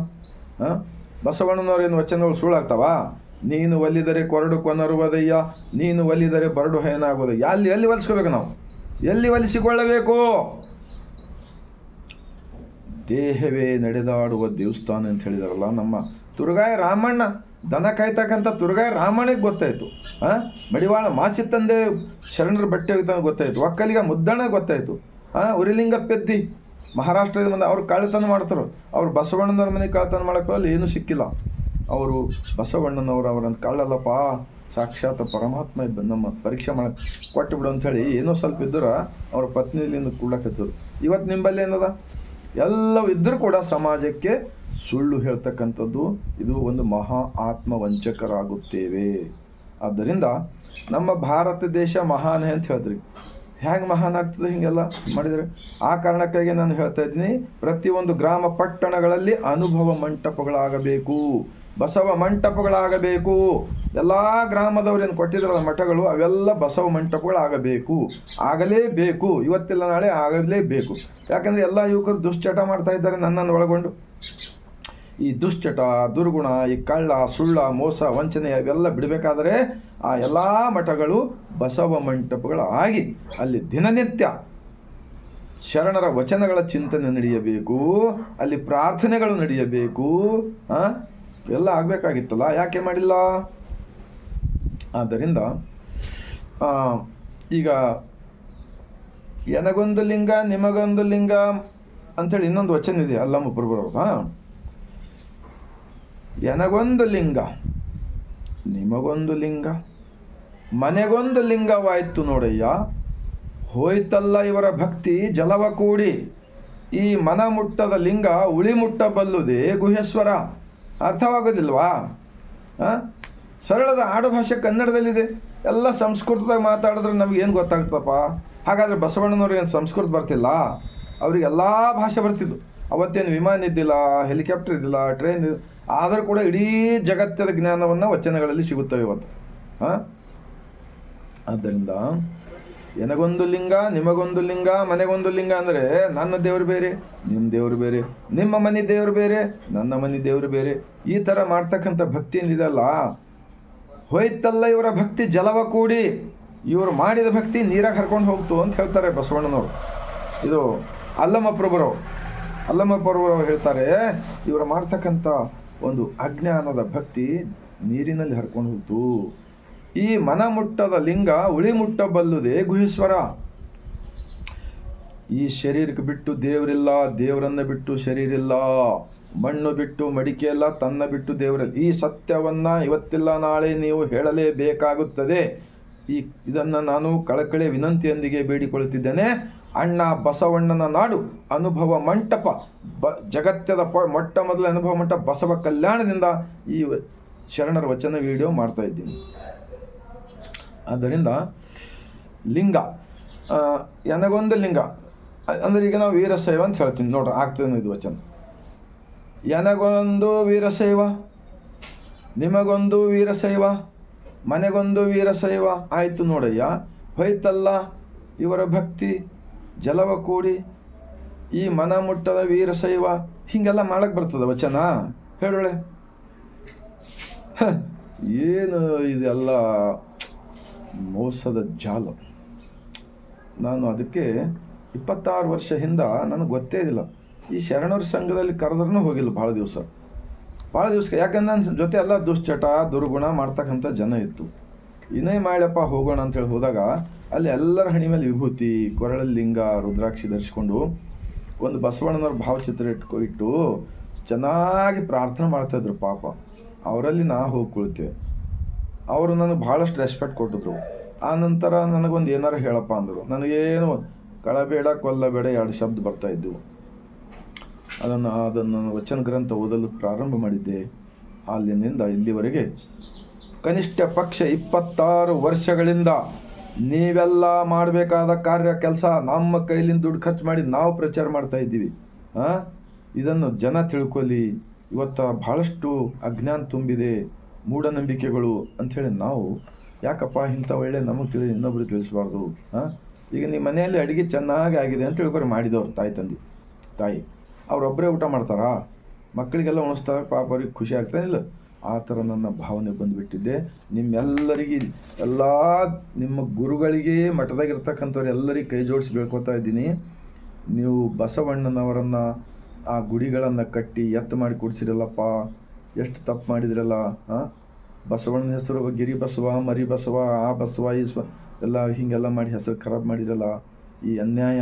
A: ಹಾಂ ಬಸವಣ್ಣನವ್ರೇನು ವಚನಗಳು ಸುಳ್ಳಾಗ್ತಾವ? ನೀನು ಒಲಿದರೆ ಕೊರಡು ಕೊನರುವುದಯ್ಯ, ನೀನು ಒಲಿದರೆ ಬರಡು ಹೇನಾಗೋದು ಎಲ್ಲಿ ಎಲ್ಲಿ ಒಲಿಸ್ಕೋಬೇಕು ನಾವು. ಎಲ್ಲಿ ಒಲಿಸಿಕೊಳ್ಳಬೇಕು? ದೇಹವೇ ನಡೆದಾಡುವ ದೇವಸ್ಥಾನ ಅಂತ ಹೇಳಿದಾರಲ್ಲ ನಮ್ಮ ತುರುಗಾಯ ರಾಮಣ್ಣ. ದನ ಕಾಯ್ತಕ್ಕಂಥ ತುರುಗಾಯ ರಾಮಣ್ಣಿಗೆ ಗೊತ್ತಾಯಿತು. ಹಾಂ ಮಡಿವಾಳ ಮಾಚಿ ತಂದೆ ಶರಣರ ಬಟ್ಟೆ ಒಗಿತಾನೆ ಗೊತ್ತಾಯಿತು. ಒಕ್ಕಲಿಗ ಮುದ್ದಣ ಗೊತ್ತಾಯಿತು. ಹಾಂ ಉರಿಲಿಂಗ ಪೆದ್ದಿ. ಮಹಾರಾಷ್ಟ್ರದ ಮಂದಿ ಅವ್ರು ಕಳ್ಳತನ ಮಾಡ್ತಾರೆ. ಅವ್ರು ಬಸವಣ್ಣನವ್ರ ಮನೆಗೆ ಕಳ್ಳತನ ಮಾಡೋಕೆ ಅಲ್ಲಿ ಏನೂ ಸಿಕ್ಕಿಲ್ಲ. ಅವರು ಬಸವಣ್ಣನವರು ಅವರನ್ನು ಕಳ್ಳಲ್ಲಪ್ಪ ಸಾಕ್ಷಾತ್ ಪರಮಾತ್ಮ ನಮ್ಮ ಪರೀಕ್ಷೆ ಮಾಡಕ್ಕೆ ಕೊಟ್ಟು ಬಿಡು ಅಂಥೇಳಿ ಏನೋ ಸ್ವಲ್ಪ ಇದ್ದರ ಅವ್ರ ಪತ್ನಿಲಿಂದ ಕೂಡ್ಲಕ್ಕೆ ಇವತ್ತು ನಿಂಬಲ್ಲಿ ಏನದ? ಎಲ್ಲವೂ ಇದ್ದರೂ ಕೂಡ ಸಮಾಜಕ್ಕೆ ಸುಳ್ಳು ಹೇಳ್ತಕ್ಕಂಥದ್ದು ಇದು ಒಂದು ಮಹಾ ಆತ್ಮ ವಂಚಕರಾಗುತ್ತೇವೆ ಆದ್ದರಿಂದ ನಮ್ಮ ಭಾರತ ದೇಶ ಮಹಾನ್ ಅಂತ ಹೇಳಿದ್ರಿ. ಹೇಗೆ ಮಹಾನ್ ಆಗ್ತದೆ ಹೀಗೆಲ್ಲ ಮಾಡಿದರೆ? ಆ ಕಾರಣಕ್ಕಾಗಿ ನಾನು ಹೇಳ್ತಾ ಇದ್ದೀನಿ, ಪ್ರತಿಯೊಂದು ಗ್ರಾಮ ಪಟ್ಟಣಗಳಲ್ಲಿ ಅನುಭವ ಮಂಟಪಗಳಾಗಬೇಕು. ಬಸವ ಮಂಟಪಗಳಾಗಬೇಕು. ಎಲ್ಲ ಗ್ರಾಮದವರೇನು ಕೊಟ್ಟಿದ್ರಲ್ಲ ಮಠಗಳು, ಅವೆಲ್ಲ ಬಸವ ಮಂಟಪಗಳಾಗಬೇಕು. ಆಗಲೇಬೇಕು. ಇವತ್ತಿಲ್ಲ ನಾಳೆ ಆಗಲೇಬೇಕು. ಯಾಕಂದರೆ ಎಲ್ಲ ಯುವಕರು ದುಶ್ಚಟ ಮಾಡ್ತಾ ಇದ್ದಾರೆ ನನ್ನನ್ನು ಒಳಗೊಂಡು. ಈ ದುಶ್ಚಟ, ದುರ್ಗುಣ, ಈ ಕಳ್ಳ, ಸುಳ್ಳ, ಮೋಸ, ವಂಚನೆ ಅವೆಲ್ಲ ಬಿಡಬೇಕಾದರೆ ಆ ಎಲ್ಲ ಮಠಗಳು ಬಸವ ಮಂಟಪಗಳು ಆಗಿ ಅಲ್ಲಿ ದಿನನಿತ್ಯ ಶರಣರ ವಚನಗಳ ಚಿಂತನೆ ನಡೆಯಬೇಕು. ಅಲ್ಲಿ ಪ್ರಾರ್ಥನೆಗಳು ನಡೆಯಬೇಕು? ಎಲ್ಲ ಆಗಬೇಕಾಗಿತ್ತಲ್ಲ ಯಾಕೆ ಮಾಡಿಲ್ಲ? ಆದ್ದರಿಂದ ಈಗ ಎನಗೊಂದು ಲಿಂಗ, ನಿಮಗೊಂದು ಲಿಂಗ ಅಂಥೇಳಿ ಇನ್ನೊಂದು ವಚನ ಇದೆ, ಅಲ್ಲಮ್ಮ ಹಾಂ ಎನಗೊಂದು ಲಿಂಗ, ನಿಮಗೊಂದು ಲಿಂಗ, ಮನೆಗೊಂದು ಲಿಂಗವಾಯಿತು ನೋಡಯ್ಯ, ಹೋಯ್ತಲ್ಲ ಇವರ ಭಕ್ತಿ, ಜಲವ ಕೂಡಿ, ಈ ಮನ ಮುಟ್ಟದ ಲಿಂಗ ಉಳಿ ಮುಟ್ಟಬಲ್ಲುದೇ ಗುಹೇಶ್ವರ ಅರ್ಥವಾಗೋದಿಲ್ವಾ? ಹಾಂ ಸರಳದ ಆಡುಭಾಷೆ ಕನ್ನಡದಲ್ಲಿದೆ. ಎಲ್ಲ ಸಂಸ್ಕೃತದಾಗ ಮಾತಾಡಿದ್ರೆ ನಮಗೇನು ಗೊತ್ತಾಗ್ತದಪ್ಪ? ಹಾಗಾದರೆ ಬಸವಣ್ಣನವ್ರಿಗೆ ಏನು ಸಂಸ್ಕೃತ ಬರ್ತಿಲ್ಲ? ಅವ್ರಿಗೆ ಎಲ್ಲ ಭಾಷೆ ಬರ್ತಿದ್ದು ಅವತ್ತೇನು ವಿಮಾನ ಇದ್ದಿಲ್ಲ, ಹೆಲಿಕಾಪ್ಟರ್ ಇದ್ದಿಲ್ಲ, ಟ್ರೈನ್ ಆದರೂ ಕೂಡ ಇಡೀ ಜಗತ್ತದ ಜ್ಞಾನವನ್ನು ವಚನಗಳಲ್ಲಿ ಸಿಗುತ್ತವೆ ಇವತ್ತು. ಹಾಂ ಆದ್ದರಿಂದ ಎನಗೊಂದು ಲಿಂಗ, ನಿಮಗೊಂದು ಲಿಂಗ, ಮನೆಗೊಂದು ಲಿಂಗ ಅಂದರೆ ನನ್ನ ದೇವರು ಬೇರೆ ನಿಮ್ಮ ದೇವರು ಬೇರೆ, ನಿಮ್ಮ ಮನೆ ದೇವರು ಬೇರೆ, ನನ್ನ ಮನೆ ದೇವರು ಬೇರೆ. ಈ ಥರ ಮಾಡ್ತಕ್ಕಂಥ ಭಕ್ತಿ ಏನಿದೆಯಲ್ಲ ಹೋಯ್ತಲ್ಲ ಇವರ ಭಕ್ತಿ ಜಲವ ಕೂಡಿ. ಇವರು ಮಾಡಿದ ಭಕ್ತಿ ನೀರಾಗ ಹರ್ಕೊಂಡು ಹೋಗ್ತು ಅಂತ ಹೇಳ್ತಾರೆ ಬಸವಣ್ಣನವರು. ಇದು ಅಲ್ಲಮ್ಮ ಪ್ರಭುರವ್ ಅಲ್ಲಮ್ಮ ಪ್ರಭುರವ್ ಹೇಳ್ತಾರೆ, ಇವರು ಮಾಡ್ತಕ್ಕಂಥ ಒಂದು ಅಜ್ಞಾನದ ಭಕ್ತಿ ನೀರಿನಲ್ಲಿ ಹರ್ಕೊಂಡು ಹೋಗ್ತು. ಈ ಮನ ಮುಟ್ಟದ ಲಿಂಗ ಉಳಿ ಮುಟ್ಟಬಲ್ಲುದೇ ಗುಹೇಶ್ವರ. ಈ ಶರೀರಕ್ಕೆ ಬಿಟ್ಟು ದೇವರಿಲ್ಲ, ದೇವರನ್ನ ಬಿಟ್ಟು ಶರೀರಿಲ್ಲ, ಮಣ್ಣು ಬಿಟ್ಟು ಮಡಿಕೆ ಇಲ್ಲ, ತನ್ನ ಬಿಟ್ಟು ದೇವರಲ್ಲಿ. ಈ ಸತ್ಯವನ್ನ ಇವತ್ತಿಲ್ಲ, ನಾಳೆ ನೀವು ಹೇಳಲೇಬೇಕಾಗುತ್ತದೆ. ಈ ಇದನ್ನು ನಾನು ಕಳಕಳಿ ವಿನಂತಿಯೊಂದಿಗೆ ಬೇಡಿಕೊಳ್ಳುತ್ತಿದ್ದೇನೆ. ಅಣ್ಣ ಬಸವಣ್ಣನ ನಾಡು, ಅನುಭವ ಮಂಟಪ, ಬ ಜಗತ್ತದ ಪ, ಮೊಟ್ಟ ಮೊದಲ ಅನುಭವ ಮಂಟಪ ಬಸವ ಕಲ್ಯಾಣದಿಂದ ಈ ಶರಣರ ವಚನ ವಿಡಿಯೋ ಮಾಡ್ತಾ ಇದ್ದೀನಿ. ಆದ್ದರಿಂದ ಲಿಂಗ ಎನಗೊಂದು ಲಿಂಗ, ಅಂದರೆ ಅಂದ್ರೆ ಈಗ ನಾವು ವೀರಶೈವ ಅಂತ ಹೇಳ್ತೀನಿ. ನೋಡ್ರಿ, ಆಗ್ತದೆ ಇದು ವಚನ. ಎನಗೊಂದು ವೀರಶೈವ, ನಿಮಗೊಂದು ವೀರಶೈವ, ಮನೆಗೊಂದು ವೀರಶೈವ ಆಯಿತು ನೋಡಯ್ಯ. ಹೋಯ್ತಲ್ಲ ಇವರ ಭಕ್ತಿ, ಜಲವ ಕೂಡಿ ಈ ಮನ ಮುಟ್ಟದ ವೀರಶೈವ. ಹೀಗೆಲ್ಲ ಮಾಡಕ್ಕೆ ಬರ್ತದ ವಚನ? ಹೇಳೋಳೆ. ಏನು ಇದೆಲ್ಲ ಮೋಸದ ಜಾಲ. ನಾನು ಅದಕ್ಕೆ ಇಪ್ಪತ್ತಾರು ವರ್ಷ ಹಿಂದ ನನಗೆ ಗೊತ್ತೇ ಇಲ್ಲ. ಈ ಶರಣರ ಸಂಘದಲ್ಲಿ ಕರೆದ್ರೂ ಹೋಗಿಲ್ಲ ಭಾಳ ದಿವಸ. ಭಾಳ ದಿವಸ ಯಾಕಂದ್ರೆ ನನ್ನ ಜೊತೆ ಎಲ್ಲ ದುಶ್ಚಟ, ದುರ್ಗುಣ ಮಾಡ್ತಕ್ಕಂಥ ಜನ ಇತ್ತು. ಇನ್ನೇ ಮಾಡ್ಯಪ್ಪ ಹೋಗೋಣ ಅಂತೇಳಿ ಹೋದಾಗ ಅಲ್ಲಿ ಎಲ್ಲರ ಹಣಿ ಮೇಲೆ ವಿಭೂತಿ ಕೊರಳಲ್ಲಿ ಲಿಂಗ, ರುದ್ರಾಕ್ಷಿ ಧರಿಸ್ಕೊಂಡು ಒಂದು ಬಸವಣ್ಣನವ್ರ ಭಾವಚಿತ್ರ ಇಟ್ಕೊ, ಇಟ್ಟು ಚೆನ್ನಾಗಿ ಪ್ರಾರ್ಥನೆ ಮಾಡ್ತಾಯಿದ್ರು ಪಾಪ. ಅವರಲ್ಲಿ ನಾ ಹೋಗಿ ಕುಳಿತೆ ಅವರು ನನಗೆ ಭಾಳಷ್ಟು ರೆಸ್ಪೆಕ್ಟ್ ಕೊಟ್ಟಿದ್ರು. ಆ ನಂತರ ನನಗೊಂದು ಏನಾರು ಹೇಳಪ್ಪ ಅಂದರು. ನನಗೇನು ಕಳಬೇಡ, ಕೊಲ್ಲಬೇಡ ಎರಡು ಶಬ್ದ ಬರ್ತಾ ಇದ್ದವು ಅದನ್ನು ಅದನ್ನು ವಚನ ಗ್ರಂಥ ಓದಲು ಪ್ರಾರಂಭ ಮಾಡಿದ್ದೆ. ಅಲ್ಲಿನಿಂದ ಇಲ್ಲಿವರೆಗೆ ಕನಿಷ್ಠ ಪಕ್ಷ ಇಪ್ಪತ್ತಾರು ವರ್ಷಗಳಿಂದ ನೀವೆಲ್ಲ ಮಾಡಬೇಕಾದ ಕಾರ್ಯ, ಕೆಲಸ, ನಮ್ಮ ಕೈಲಿಂದ ದುಡ್ಡು ಖರ್ಚು ಮಾಡಿ ನಾವು ಪ್ರಚಾರ ಮಾಡ್ತಾ ಇದ್ದೀವಿ. ಇದನ್ನು ಜನ ತಿಳ್ಕೊಳ್ಳಿ. ಇವತ್ತು ಭಾಳಷ್ಟು ಅಜ್ಞಾನ ತುಂಬಿದೆ. ಮೂಢನಂಬಿಕೆಗಳು ಅಂಥೇಳಿ ನಾವು, ಯಾಕಪ್ಪ ಇಂಥ ಒಳ್ಳೆ ನಮಗೆ ತಿಳಿ ಇನ್ನೊಬ್ರಿಗೆ ತಿಳಿಸ್ಬಾರ್ದು ಹಾಂ ಈಗ ನಿಮ್ಮ ಮನೆಯಲ್ಲಿ ಅಡುಗೆ ಚೆನ್ನಾಗಿ ಆಗಿದೆ ಅಂತ ತಿಳ್ಕೊರಿ ಮಾಡಿದವ್ರು, ತಾಯಿ, ತಂದೆ, ತಾಯಿ. ಅವರೊಬ್ಬರೇ ಊಟ ಮಾಡ್ತಾರಾ? ಮಕ್ಕಳಿಗೆಲ್ಲ ಉಣಿಸ್ತಾರೆ ಪಾಪ ಅವ್ರಿಗೆ ಖುಷಿ ಆಗ್ತಾ ಇಲ್ಲ. ಆ ಥರ ನನ್ನ ಭಾವನೆ ಬಂದುಬಿಟ್ಟಿದ್ದೆ. ನಿಮ್ಮೆಲ್ಲರಿಗೆ, ಎಲ್ಲ ನಿಮ್ಮ ಗುರುಗಳಿಗೆ ಮಠದಾಗಿರ್ತಕ್ಕಂಥವ್ರು ಎಲ್ಲರಿಗೆ ಕೈ ಜೋಡಿಸಿ ಬೇಳ್ಕೊತಾ ಇದ್ದೀನಿ. ನೀವು ಬಸವಣ್ಣನವರನ್ನು, ಆ ಗುಡಿಗಳನ್ನು ಕಟ್ಟಿ ಎತ್ತು ಮಾಡಿ ಕೊಡಿಸಿರಲ್ಲಪ್ಪ. ಎಷ್ಟು ತಪ್ಪು ಮಾಡಿದ್ರಲ್ಲ ಬಸವಣ್ಣನ ಹೆಸರು, ಗಿರಿ ಬಸವ, ಮರಿ ಬಸವ, ಆ ಬಸವ, ಈ ಸ್ವ ಎಲ್ಲ ಹೀಗೆಲ್ಲ ಮಾಡಿ ಹೆಸರು ಖರಾಬ್ ಮಾಡಿರಲ್ಲ ಈ ಅನ್ಯಾಯ,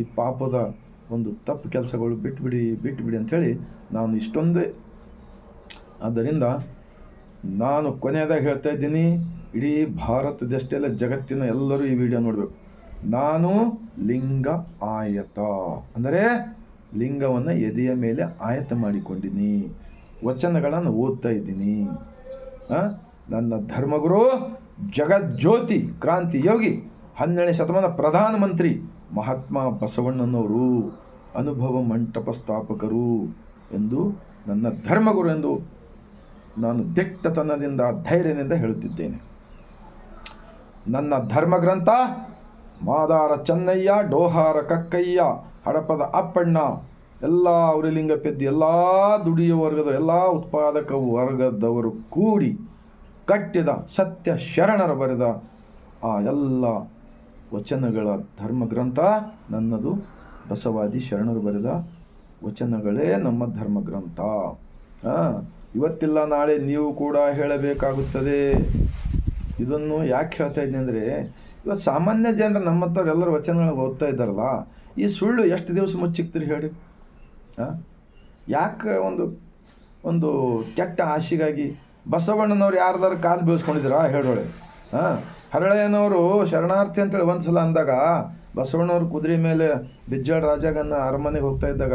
A: ಈ ಪಾಪದ ಒಂದು ತಪ್ಪು ಕೆಲಸಗಳು ಬಿಟ್ಬಿಡಿ ಬಿಟ್ಬಿಡಿ ಅಂಥೇಳಿ ನಾನು ಇಷ್ಟೊಂದೇ. ಆದ್ದರಿಂದ ನಾನು ಕೊನೆಯದಾಗ ಹೇಳ್ತಾ ಇದ್ದೀನಿ, ಇಡೀ ಭಾರತದಷ್ಟೆಲ್ಲ ಜಗತ್ತಿನ ಎಲ್ಲರೂ ಈ ವಿಡಿಯೋ ನೋಡಬೇಕು. ನಾನು ಲಿಂಗ ಆಯತ. ಅಂದರೆ ಲಿಂಗವನ್ನು ಎದೆಯ ಮೇಲೆ ಆಯತ ಮಾಡಿಕೊಂಡಿನಿ ವಚನಗಳನ್ನು ಓದ್ತಾ ಇದ್ದೀನಿ? ನನ್ನ ಧರ್ಮಗುರು, ಜಗಜ್ಯೋತಿ, ಕ್ರಾಂತಿ ಯೋಗಿ, ಹನ್ನೆರಡನೇ ಶತಮಾನ ಪ್ರಧಾನಮಂತ್ರಿ ಮಹಾತ್ಮ ಬಸವಣ್ಣನವರು, ಅನುಭವ ಮಂಟಪ ಸ್ಥಾಪಕರು ಎಂದು ನನ್ನ ಧರ್ಮಗುರು ಎಂದು ನಾನು ದಿಟ್ಟತನದಿಂದ, ಧೈರ್ಯದಿಂದ ಹೇಳುತ್ತಿದ್ದೇನೆ ನನ್ನ ಧರ್ಮಗ್ರಂಥ, ಮಾದಾರ ಚೆನ್ನಯ್ಯ, ಡೋಹಾರ ಕಕ್ಕಯ್ಯ, ಹಡಪದ ಅಪ್ಪಣ್ಣ ಎಲ್ಲ ಅವರಿಲಿಂಗ ಪೆದ್ದಿ ಎಲ್ಲ ದುಡಿಯ ವರ್ಗದ ಎಲ್ಲ ಉತ್ಪಾದಕ ವರ್ಗದವರು ಕೂಡಿ ಕಟ್ಟಿದ ಸತ್ಯ ಶರಣರ ಬರೆದ ಆ ಎಲ್ಲ ವಚನಗಳ ಧರ್ಮಗ್ರಂಥ ನನ್ನದು ಬಸವಾದಿ ಶರಣರು ಬರೆದ ವಚನಗಳೇ ನಮ್ಮ ಧರ್ಮಗ್ರಂಥ. ಆ, ಇವತ್ತಿಲ್ಲ ನಾಳೆ ನೀವು ಕೂಡ ಹೇಳಬೇಕಾಗುತ್ತದೆ. ಇದನ್ನು ಯಾಕೆ ಹೇಳ್ತಾ ಇದ್ದೀನಿ ಅಂದರೆ ಇವತ್ತು ಸಾಮಾನ್ಯ ಜನರು ನಮ್ಮ ಹತ್ರ ಎಲ್ಲರ ವಚನಗಳು ಓದ್ತಾ ಇದ್ದಾರಲ್ಲ ಈ ಸುಳ್ಳು ಎಷ್ಟು ದಿವಸ ಮುಚ್ಚಿಕ್ತೀರಿ ಹೇಳಿ? ಯಾಕೆ ಒಂದು ಒಂದು ಕೆಟ್ಟ ಆಶೆಗಾಗಿ ಬಸವಣ್ಣನವ್ರು ಯಾರ್ದಾರು ಕಾಲು ಬೀಳ್ಸ್ಕೊಂಡಿದ್ದೀರಾ? ಹೇಳೋಳೆ. ಹಾಂ ಹರಳೆಯನವರು ಶರಣಾರ್ಥಿ ಅಂತೇಳಿ ಒಂದು ಸಲ ಅಂದಾಗ ಬಸವಣ್ಣವ್ರು ಕುದುರೆ ಮೇಲೆ ಬಿಜ್ಜಾಳ ರಾಜಾಗನ್ನ ಅರಮನೆಗೆ ಹೋಗ್ತಾ ಇದ್ದಾಗ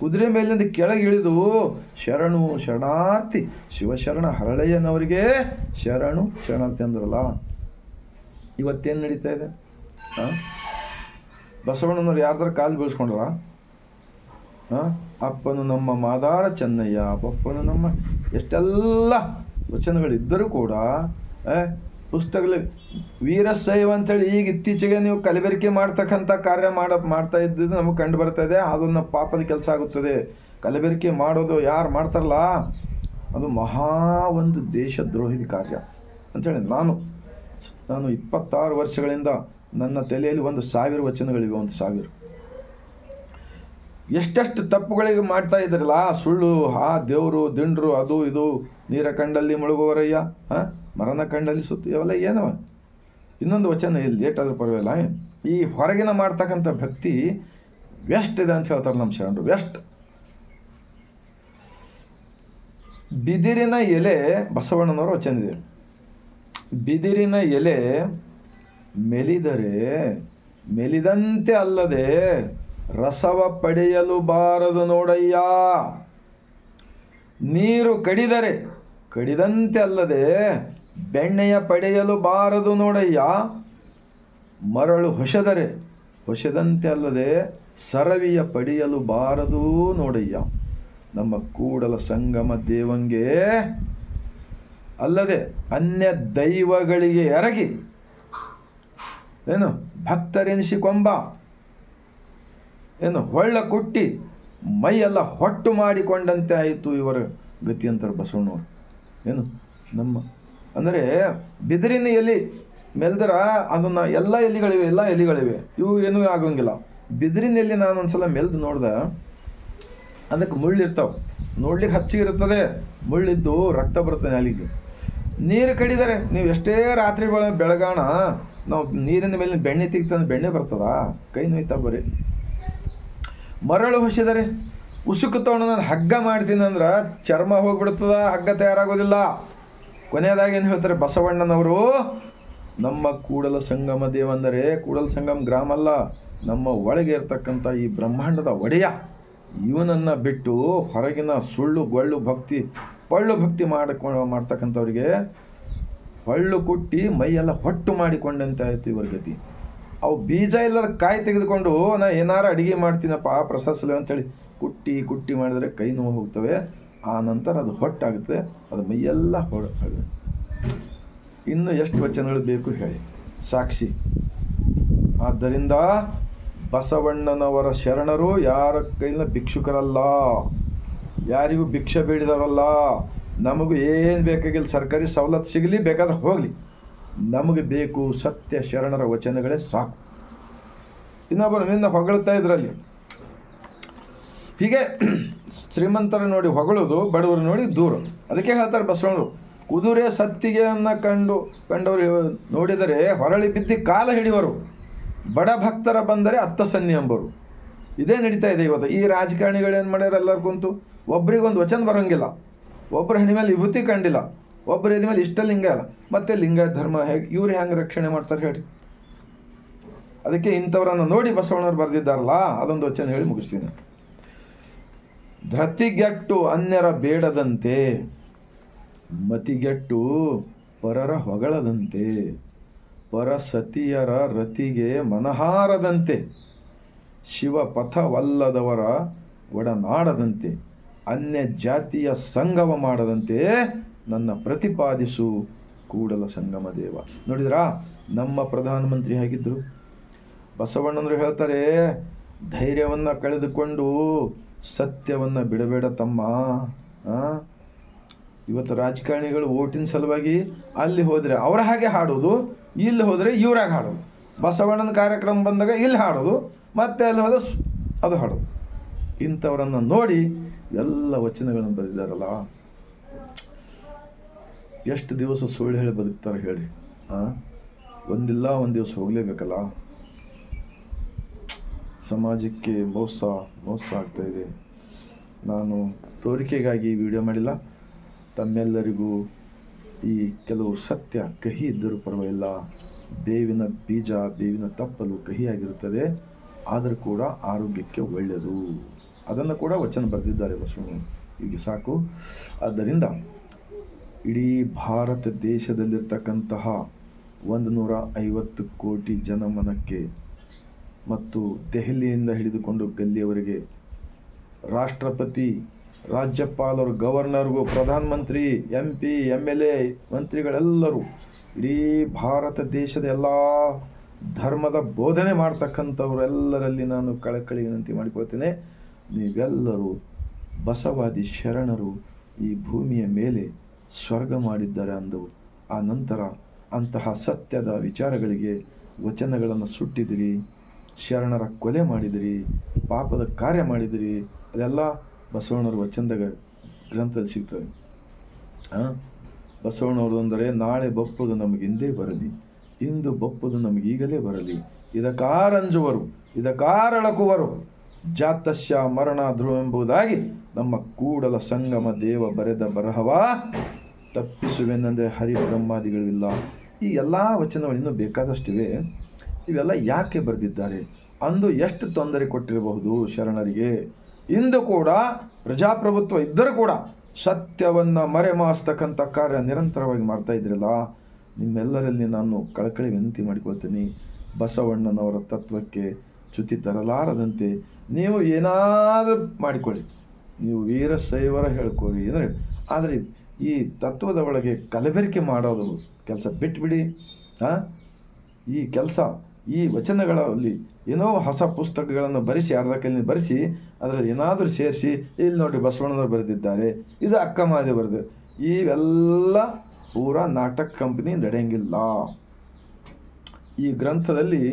A: ಕುದುರೆ ಮೇಲಿಂದ ಕೆಳಗೆ ಇಳಿದು ಶರಣು ಶರಣಾರ್ಥಿ, ಶಿವಶರಣ ಹರಳಯ್ಯನವರಿಗೆ ಶರಣು ಶರಣಾರ್ಥಿ ಅಂದ್ರಲ್ಲ. ಇವತ್ತೇನು ನಡೀತಾ ಇದೆ? ಹಾಂ ಬಸವಣ್ಣನವ್ರು ಯಾರ್ದಾರು ಕಾಲು ಬೀಳ್ಸ್ಕೊಂಡ್ರ? ಅಪ್ಪನು ನಮ್ಮ ಮಾದಾರ ಚೆನ್ನಯ್ಯ ಪಪ್ಪನು ನಮ್ಮ ಎಷ್ಟೆಲ್ಲ ವಚನಗಳಿದ್ದರೂ ಕೂಡ ಪುಸ್ತಕಗಳು ವೀರಶೈವ ಅಂತೇಳಿ ಈಗ ಇತ್ತೀಚೆಗೆ ನೀವು ಕಲಬೆರಕೆ ಮಾಡ್ತಕ್ಕಂಥ ಕಾರ್ಯ ಮಾಡ, ಮಾಡ್ತಾ ಇದ್ದಿದ್ದು ನಮಗೆ ಕಂಡು ಇದೆ. ಅದನ್ನು ಪಾಪದ ಕೆಲಸ ಆಗುತ್ತದೆ. ಕಲಬೆರಕೆ ಮಾಡೋದು ಯಾರು ಮಾಡ್ತಾರಲ್ಲ? ಅದು ಮಹಾ ಒಂದು ದೇಶದ್ರೋಹಿ ಕಾರ್ಯ ಅಂಥೇಳಿ ನಾನು. ನಾನು ಇಪ್ಪತ್ತಾರು ವರ್ಷಗಳಿಂದ ನನ್ನ ತಲೆಯಲ್ಲಿ ಒಂದು ಸಾವಿರ ವಚನಗಳಿವೆ, ಒಂದು ಸಾವಿರ. ಎಷ್ಟೆಷ್ಟು ತಪ್ಪುಗಳಿಗೆ ಮಾಡ್ತಾ ಇದ್ರಲ್ಲ? ಸುಳ್ಳು, ಆ ದೇವರು, ದಿಂಡ್ರು, ಅದು ಇದು, ನೀರ ಕಂಡಲ್ಲಿ ಮುಳುಗುವರಯ್ಯ, ಹಾಂ? ಮರನ ಕಂಡಲ್ಲಿ ಸುತ್ತು ಇವೆಲ್ಲ ಏನವ ಇನ್ನೊಂದು ವಚನ ಇಲ್ಲಿ ಲೇಟ್ ಪರವಾಗಿಲ್ಲ ಈ ಹೊರಗಿನ ಮಾಡ್ತಕ್ಕಂಥ ಭಕ್ತಿ ವೆಸ್ಟ್ ಇದೆ ಅಂತ ಹೇಳ್ತಾರೆ ನಮ್ಮ ಶರಣರು ವೆಸ್ಟ್ ಬಿದಿರಿನ ಎಲೆ, ಬಸವಣ್ಣನವರು ವಚನ ಇದೆ. ಬಿದಿರಿನ ಎಲೆ ಮೆಲಿದರೆ, ಮೆಲಿದಂತೆ ಅಲ್ಲದೆ ರಸವ ಪಡೆಯಲು ಬಾರದು ನೋಡಯ್ಯ. ನೀರು ಕಡಿದರೆ, ಕಡಿದಂತೆ ಅಲ್ಲದೆ ಬೆಣ್ಣೆಯ ಪಡೆಯಲು ಬಾರದು ನೋಡಯ್ಯ. ಮರಳು ಹೊಸದರೆ, ಹೊಸದಂತೆ ಅಲ್ಲದೆ ಸರವಿಯ ಪಡೆಯಲು ಬಾರದು ನೋಡಯ್ಯ. ನಮ್ಮ ಕೂಡಲ ಸಂಗಮ ದೇವಂಗೆ ಅಲ್ಲದೆ ಅನ್ಯ ದೈವಗಳಿಗೆ ಎರಗಿ. ಏನು, ಭಕ್ತರೆನಿಸಿಕೊಂಬ. ಏನು ಹೊಳ್ಳ ಕುಟ್ಟಿ ಮೈಯೆಲ್ಲ ಹೊಟ್ಟು ಮಾಡಿಕೊಂಡಂತೆ ಆಯಿತು ಇವರ ಗತಿ ಅಂತಾರೆ ಬಸವಣ್ಣವರು. ಏನು ನಮ್ಮ ಅಂದರೆ ಬಿದಿರಿನ ಎಲೆ ಮೆಲ್ದರ ಅದನ್ನು ಎಲ್ಲ ಎಲೆಗಳಿವೆ ಎಲ್ಲ ಎಲೆಗಳಿವೆ. ಇವು ಏನೂ ಆಗೋಂಗಿಲ್ಲ. ಬಿದಿರಿನ ಎಲೆ ನಾನು ಒಂದ್ಸಲ ಮೆಲ್ದು ನೋಡ್ದೆ, ಅದಕ್ಕೆ ಮುಳ್ಳಿರ್ತಾವೆ ನೋಡ್ಲಿಕ್ಕೆ ಹಚ್ಚಿಗಿರುತ್ತದೆ ಮುಳ್ಳಿದ್ದು ರಕ್ತ ಬರ್ತದೆ ಅಲ್ಲಿಗೆ ನೀರು ಕಡಿದರೆ ನೀವು ಎಷ್ಟೇ ರಾತ್ರಿ ಬೆಳ ಬೆಳಗಾಣ, ನಾವು ನೀರಿನ ಮೇಲೆ ಬೆಣ್ಣೆ ತೆಗಿತಂದ್ರೆ ಬೆಣ್ಣೆ ಬರ್ತದ? ಕೈ ನೋಯ್ತಾ ಬರೀ. ಮರಳು ಹೊಸಿದರೆ ಉಸುಕು ತೊಗೊಂಡು ನಾನು ಹಗ್ಗ ಮಾಡ್ತೀನಂದ್ರೆ ಚರ್ಮ ಹೋಗ್ಬಿಡ್ತದ, ಹಗ್ಗ ತಯಾರಾಗೋದಿಲ್ಲ. ಕೊನೆಯದಾಗಿ ಏನು ಹೇಳ್ತಾರೆ ಬಸವಣ್ಣನವರು? ನಮ್ಮ ಕೂಡಲ ಸಂಗಮ ದೇವಂದರೆ, ಕೂಡಲ ಸಂಗಮ ಗ್ರಾಮ ಅಲ್ಲ, ನಮ್ಮ ಒಳಗೆ ಇರ್ತಕ್ಕಂಥ ಈ ಬ್ರಹ್ಮಾಂಡದ ಒಡೆಯ. ಇವನನ್ನು ಬಿಟ್ಟು ಹೊರಗಿನ ಸುಳ್ಳು, ಗೊಳ್ಳು, ಭಕ್ತಿ, ಪಳ್ಳು ಭಕ್ತಿ ಮಾಡಿಕೊಂಡು ಮಾಡ್ತಕ್ಕಂಥವ್ರಿಗೆ ಹೊಳ್ಳು ಕುಟ್ಟಿ ಮೈಯೆಲ್ಲ ಹೊಟ್ಟು ಮಾಡಿಕೊಂಡಂತೆ ಆಯಿತು ಇವರ ಗತಿ. ಅವು ಬೀಜ ಇಲ್ಲದ ಕಾಯಿ ತೆಗೆದುಕೊಂಡು, ನಾ ಏನಾರ ಅಡುಗೆ ಮಾಡ್ತೀನಪ್ಪ ಆ ಪ್ರಸಾಸಲೆ ಅಂತೇಳಿ ಕುಟ್ಟಿ ಕುಟ್ಟಿ ಮಾಡಿದರೆ ಕೈ ನೋವು ಹೋಗ್ತವೆ. ಆ ನಂತರ ಅದು ಹೊಟ್ಟಾಗುತ್ತೆ, ಅದು ಮೈಯೆಲ್ಲ ಹೊಡ ಇನ್ನು ಎಷ್ಟು ವಚನಗಳು ಬೇಕು ಹೇಳಿ. ಸಾಕ್ಷಿ. ಆದ್ದರಿಂದ ಬಸವಣ್ಣನವರ ಶರಣರು ಯಾರ ಕೈಯಿಂದ ಭಿಕ್ಷುಕರಲ್ಲ? ಯಾರಿಗೂ ಭಿಕ್ಷೆ ಬೇಡಿದವರಲ್ಲ? ನಮಗೂ ಏನು ಬೇಕಾಗಿಲ್ಲ, ಸರ್ಕಾರಿ ಸವಲತ್ತು ಸಿಗಲಿ, ಬೇಕಾದ್ರೆ ಹೋಗಲಿ. ನಮಗೆ ಬೇಕು ಸತ್ಯ ಶರಣರ ವಚನಗಳೇ ಸಾಕು. ಇನ್ನೊಬ್ಬರು ನಿನ್ನ ಹೊಗಳ್ತಾ ಇದ್ರಲ್ಲಿ. ಹೀಗೆ ಶ್ರೀಮಂತರ ನೋಡಿ ಹೊಗಳೋದು ಬಡವರು ನೋಡಿ ದೂರ. ಅದಕ್ಕೆ ಹೇಳ್ತಾರೆ ಬಸವಣ್ಣರು, ಕುದುರೆ ಸತ್ತಿಗೆಯನ್ನು ಕಂಡು, ಕಂಡವರು ನೋಡಿದರೆ ಹೊರಳಿ ಬಿದ್ದಿ ಕಾಲ ಹಿಡಿಯುವರು. ಬಡ ಭಕ್ತರ ಬಂದರೆ ಅತ್ತ ಸನ್ನಿ ಎಂಬರು. ಇದೇ ನಡೀತಾ ಇದೆ ಇವತ್ತು. ಈ ರಾಜಕಾರಣಿಗಳು ಏನು ಮಾಡ್ಯಾರ ಎಲ್ಲರೂ ಕುಂತು? ಒಬ್ರಿಗೊಂದು ವಚನ ಬರೋಂಗಿಲ್ಲ. ಒಬ್ಬರ ಹೆಣ್ಣಿ ಮೇಲೆ ವಿಭೂತಿ ಕಂಡಿಲ್ಲ. ಒಬ್ಬರ ಹೆಣ್ಣು ಮೇಲೆ ಇಷ್ಟ ಲಿಂಗ ಅಲ್ಲ. ಮತ್ತೆ ಲಿಂಗ, ಧರ್ಮ ಹೇಗೆ ಇವ್ರು ಹೆಂಗೆ ರಕ್ಷಣೆ ಮಾಡ್ತಾರೆ ಹೇಳಿ. ಅದಕ್ಕೆ ಇಂಥವರನ್ನು ನೋಡಿ ಬಸವಣ್ಣವ್ರು ಬರೆದಿದ್ದಾರಲ್ಲ, ಅದೊಂದು ವಚನ ಹೇಳಿ ಮುಗಿಸ್ತೀನಿ. ಧೃತಿಗೆಟ್ಟು ಅನ್ಯರ ಬೇಡದಂತೆ, ಮತಿಗೆಟ್ಟು ಪರರ ಹೊಗಳದಂತೆ ಪರ ಸತಿಯರ ರತಿಗೆ ಮನಹಾರದಂತೆ ಶಿವ ಪಥವಲ್ಲದವರ ಒಡನಾಡದಂತೆ ಅನ್ಯ ಜಾತಿಯ ಸಂಗಮ ಮಾಡದಂತೆ ನನ್ನ ಪ್ರತಿಪಾದಿಸು ಕೂಡಲ ಸಂಗಮ ದೇವ. ನೋಡಿದ್ರಾ? ನಮ್ಮ ಪ್ರಧಾನಮಂತ್ರಿ ಹೇಗಿದ್ರು? ಬಸವಣ್ಣನವರು ಹೇಳ್ತಾರೆ, ಧೈರ್ಯವನ್ನು ಕಳೆದುಕೊಂಡು ಸತ್ಯವನ್ನು ಬಿಡಬೇಡ ತಮ್ಮ? ಇವತ್ತು ರಾಜಕಾರಣಿಗಳು ಓಟಿನ ಸಲುವಾಗಿ ಅಲ್ಲಿ ಹೋದರೆ ಅವರ ಹಾಗೆ ಹಾಡೋದು, ಇಲ್ಲಿ ಹೋದರೆ ಇವ್ರಾಗ ಹಾಡೋದು. ಬಸವಣ್ಣನ ಕಾರ್ಯಕ್ರಮ ಬಂದಾಗ ಇಲ್ಲಿ ಹಾಡೋದು, ಮತ್ತೆ ಅಲ್ಲಿ ಹೋದ ಅದು ಹಾಡೋದು. ಇಂಥವರನ್ನು ನೋಡಿ ಎಲ್ಲ ವಚನಗಳನ್ನು ಬರೆದಿದ್ದಾರಲ್ಲ. ಎಷ್ಟು ದಿವಸ ಸುಳ್ಳು ಹೇಳಿ ಬದುಕ್ತಾರೆ ಹೇಳಿ, ಆ? ಒಂದಿಲ್ಲ, ಒಂದು ದಿವಸ ಹೋಗಲೇಬೇಕಲ್ಲ? ಸಮಾಜಕ್ಕೆ ಮೋಸ ಮೋಸ ಆಗ್ತಾ ಇದೆ. ನಾನು ತೋರಿಕೆಗಾಗಿ ವಿಡಿಯೋ ಮಾಡಿಲ್ಲ. ತಮ್ಮೆಲ್ಲರಿಗೂ ಈ ಕೆಲವು ಸತ್ಯ, ಕಹಿ ಇದ್ದರೂ ಪರವಾಗಿಲ್ಲ. ಬೇವಿನ ಬೀಜ, ಬೇವಿನ ತಪ್ಪಲು ಕಹಿಯಾಗಿರುತ್ತದೆ. ಆದರೂ ಕೂಡ ಆರೋಗ್ಯಕ್ಕೆ ಒಳ್ಳೆಯದು. ಅದನ್ನು ಕೂಡ ವಚನ ಬರೆದಿದ್ದಾರೆ ಬಸವಣ್ಣ ಈಗ ಸಾಕು. ಆದ್ದರಿಂದ ಇಡೀ ಭಾರತ ದೇಶದಲ್ಲಿರ್ತಕ್ಕಂತಹ ಒಂದು ನೂರ ಐವತ್ತು ಕೋಟಿ ಜನಮನಕ್ಕೆ ಮತ್ತು ದೆಹಲಿಯಿಂದ ಹಿಡಿದುಕೊಂಡು ಗಲ್ಲಿಯವರೆಗೆ ರಾಷ್ಟ್ರಪತಿ, ರಾಜ್ಯಪಾಲರು, ಗವರ್ನರ್ಗೂ, ಪ್ರಧಾನಮಂತ್ರಿ M P M L A ಮಂತ್ರಿಗಳೆಲ್ಲರೂ ಇಡೀ ಭಾರತ ದೇಶದ ಎಲ್ಲ ಧರ್ಮದ ಬೋಧನೆ ಮಾಡ್ತಕ್ಕಂಥವರೆಲ್ಲರಲ್ಲಿ ನಾನು ಕಳಕಳಿ ವಿನಂತಿ ಮಾಡಿಕೊಳ್ತೇನೆ. ನೀವೆಲ್ಲರೂ ಬಸವಾದಿ ಶರಣರು ಈ ಭೂಮಿಯ ಮೇಲೆ ಸ್ವರ್ಗ ಮಾಡಿದ್ದಾರೆ ಅಂದವು ಆ ನಂತರ ಅಂತಹ ಸತ್ಯದ ವಿಚಾರಗಳಿಗೆ ವಚನಗಳನ್ನು ಸುಟ್ಟಿದಿರಿ, ಶರಣರ ಕೊಲೆ ಮಾಡಿದಿರಿ, ಪಾಪದ ಕಾರ್ಯ ಮಾಡಿದಿರಿ, ಅದೆಲ್ಲ ಬಸವಣ್ಣವ್ರ ವಚನದ ಗ್ರಂಥದಲ್ಲಿ ಸಿಗ್ತವೆ ಆ? ಬಸವಣ್ಣವ್ರದ್ದು ಅಂದರೆ, ನಾಳೆ ಬಪ್ಪದು ನಮಗೆ ಹಿಂದೆ ಬರಲಿ, ಇಂದು ನಮಗೆ ನಮಗೀಗಲೇ ಬರಲಿ ಇದಕ್ಕಾರಂಜುವರು ಇದಕ್ಕಾರಳಕುವರು ಜಾತಸ್ಯ ಮರಣ ಧ್ರುವ ಎಂಬುದಾಗಿ ನಮ್ಮ ಕೂಡಲ ಸಂಗಮ ದೇವ ಬರೆದ ಬರಹವ ತಪ್ಪಿಸುವೆನೆಂದರೆ ಹರಿ ಬ್ರಹ್ಮಾದಿಗಳು ಇಲ್ಲ. ಈ ಎಲ್ಲ ವಚನಗಳು ಇನ್ನೂ ಬೇಕಾದಷ್ಟಿವೆ. ಇವೆಲ್ಲ ಯಾಕೆ ಬರೆದಿದ್ದಾರೆ? ಅಂದು ಎಷ್ಟು ತೊಂದರೆ ಕೊಟ್ಟಿರಬಹುದು ಶರಣರಿಗೆ? ಇಂದು ಕೂಡ ಪ್ರಜಾಪ್ರಭುತ್ವ ಇದ್ದರೂ ಕೂಡ ಸತ್ಯವನ್ನು ಮರೆಮಾಸ್ತಕ್ಕಂಥ ಕಾರ್ಯ ನಿರಂತರವಾಗಿ ಮಾಡ್ತಾ ಇದ್ರಲ್ಲ. ನಿಮ್ಮೆಲ್ಲರಲ್ಲಿ ನಾನು ಕಳಕಳಿ ವಿನಂತಿ ಮಾಡಿಕೊಳ್ತೀನಿ. ಬಸವಣ್ಣನವರ ತತ್ವಕ್ಕೆ ಚ್ಯುತಿ ತರಲಾರದಂತೆ ನೀವು ಏನಾದರೂ ಮಾಡಿಕೊಳ್ಳಿ. ನೀವು ವೀರಶೈವರ ಹೇಳ್ಕೊಳ್ಳಿ. ಅಂದರೆ ಆದರೆ ಈ ತತ್ವದ ಒಳಗೆ ಕಲಬೆರಕೆ ಮಾಡೋದು ಕೆಲಸ ಬಿಟ್ಬಿಡಿ ಹಾಂ ಈ ಕೆಲಸ, ಈ ವಚನಗಳಲ್ಲಿ ಏನೋ ಹೊಸ ಪುಸ್ತಕಗಳನ್ನು ಬರೆಸಿ, ಅರ್ಧ ಕೈಲಿ ಬರೆಸಿ, ಅದರಲ್ಲಿ ಏನಾದರೂ ಸೇರಿಸಿ, ಇಲ್ಲಿ ನೋಡಿ ಬಸವಣ್ಣನವರು ಬರೆದಿದ್ದಾರೆ, ಇದು ಅಕ್ಕ ಮಾದಿ ಬರೆದು, ಇವೆಲ್ಲ ಪೂರ ನಾಟಕ ಕಂಪ್ನಿ ನಡೆಯಂಗಿಲ್ಲ. ಈ ಗ್ರಂಥದಲ್ಲಿ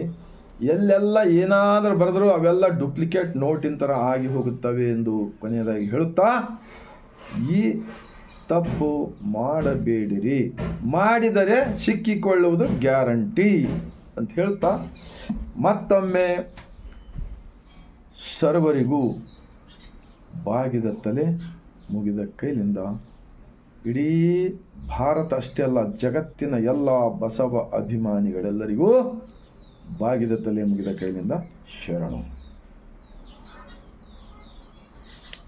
A: ಎಲ್ಲೆಲ್ಲ ಏನಾದರೂ ಬರೆದರೂ ಅವೆಲ್ಲ ಡೂಪ್ಲಿಕೇಟ್ ನೋಟಿನ ಥರ ಆಗಿ ಹೋಗುತ್ತವೆ ಎಂದು ಕೊನೆಯದಾಗಿ ಹೇಳುತ್ತಾ, ಈ ತಪ್ಪು ಮಾಡಬೇಡಿರಿ. ಮಾಡಿದರೆ ಸಿಕ್ಕಿಕೊಳ್ಳುವುದು ಗ್ಯಾರಂಟಿ ಅಂತ ಹೇಳ್ತಾ ಮತ್ತೊಮ್ಮೆ ಸರ್ವರಿಗೂ ಬಾಗಿದ ತಲೆ ಮುಗಿದ ಕೈಲಿಂದ ಇಡೀ ಭಾರತ ಅಷ್ಟೇ ಅಲ್ಲ, ಜಗತ್ತಿನ ಎಲ್ಲ ಬಸವ ಅಭಿಮಾನಿಗಳೆಲ್ಲರಿಗೂ ಬಾಗಿದ ತಲೆ ಮುಗಿದ ಕೈಲಿಂದ ಶರಣು.